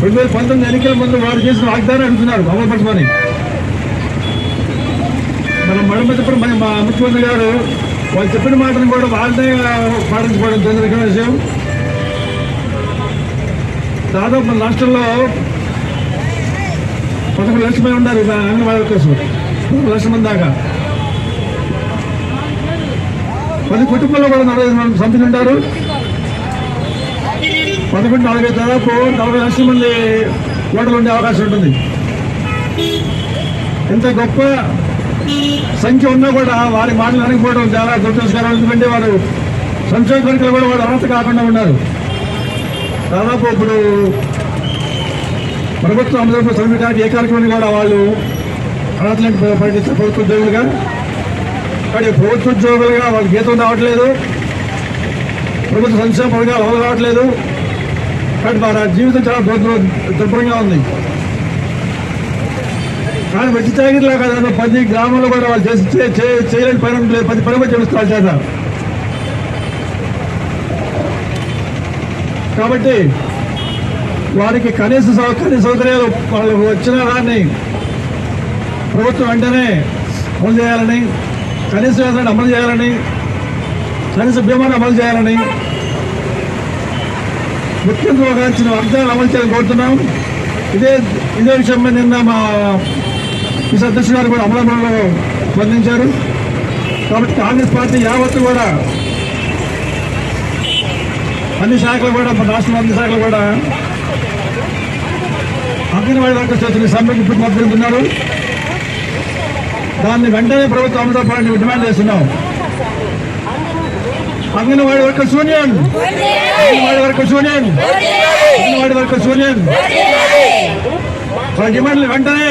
రెండు వేల పంతొమ్మిది ఎన్నికల ముందు వారు చేసిన వాగ్దానం అంటున్నారు అమలుపరచమని మన మడమతిప్పుడు మన మా ముఖ్యమంత్రి గారు వాళ్ళు చెప్పిన మాటను కూడా వాళ్ళనే పాటించుకోవడం చంద్రకరణ విషయం దాదాపు మన రాష్ట్రంలో పదకొండు లక్షల మంది ఉన్నారు అంగన్వాడీ కోసం పదకొండు లక్షల మంది దాకా. పది కుటుంబాల్లో కూడా నలభై మంది సంతలు ఉంటారు పదకొండు నలభై దాదాపు నలభై లక్షల మంది ఓటర్లు ఉండే అవకాశం ఉంటుంది. ఇంత గొప్ప సంఖ్య ఉన్నా కూడా వారి మాటలు అనకపోవడం చాలా దురదృష్టకరం. ఎందుకంటే వారు సంక్షేమ కోరికలు కూడా వారు అర్హత కాకుండా ఉన్నారు. దాదాపు ఇప్పుడు ప్రభుత్వం అమలు శ్రమికానికి ఏ కార్యక్రమాన్ని కూడా వాళ్ళు అర్హతలను ప్రకటిస్తారు ప్రభుత్వ ఉద్యోగులుగా కానీ ప్రభుత్వ ఉద్యోగులుగా వాళ్ళకి జీతం రావట్లేదు. ప్రభుత్వ సంక్షేమ పథకాలు అమలు కావట్లేదు. కానీ జీవితం చాలా దుర్భ- దుర్భరంగా ఉంది. కానీ వచ్చి తాగిట్లా కదా పది గ్రామాల్లో కూడా వాళ్ళు చేసి చేయలేని పని లేదు పది పని కూడా చేస్తారు చేత. కాబట్టి వారికి కనీస సౌకర్య కనీస సౌకర్యాలు వాళ్ళు వచ్చిన దాన్ని ప్రభుత్వం వెంటనే అమలు చేయాలని కనీస వేతనాన్ని అమలు చేయాలని కనీస బీమాను అమలు చేయాలని ముఖ్యంగా గాంచిన వాగ్దానాలు అమలు చేయాలని కోరుతున్నాం. ఇదే ఇదే విషయం నిన్న మా ఈ అధ్యక్షుడు గారు కూడా అమలాపురంలో స్పందించారు. కాబట్టి కాంగ్రెస్ పార్టీ యావత్తు కూడా అన్ని శాఖలు కూడా రాష్ట్రంలో అన్ని శాఖలు కూడా అంగన్వాడీ వర్కర్స్ చేస్తున్న సమ్మెకి ఇప్పుడు మద్దతున్నారు దాన్ని వెంటనే ప్రభుత్వం అమలు జరపాలని డిమాండ్ చేస్తున్నాం. Anganwadi workers union anganwadi workers union anganwadi workers union వాళ్ళ డిమాండ్లు వెంటనే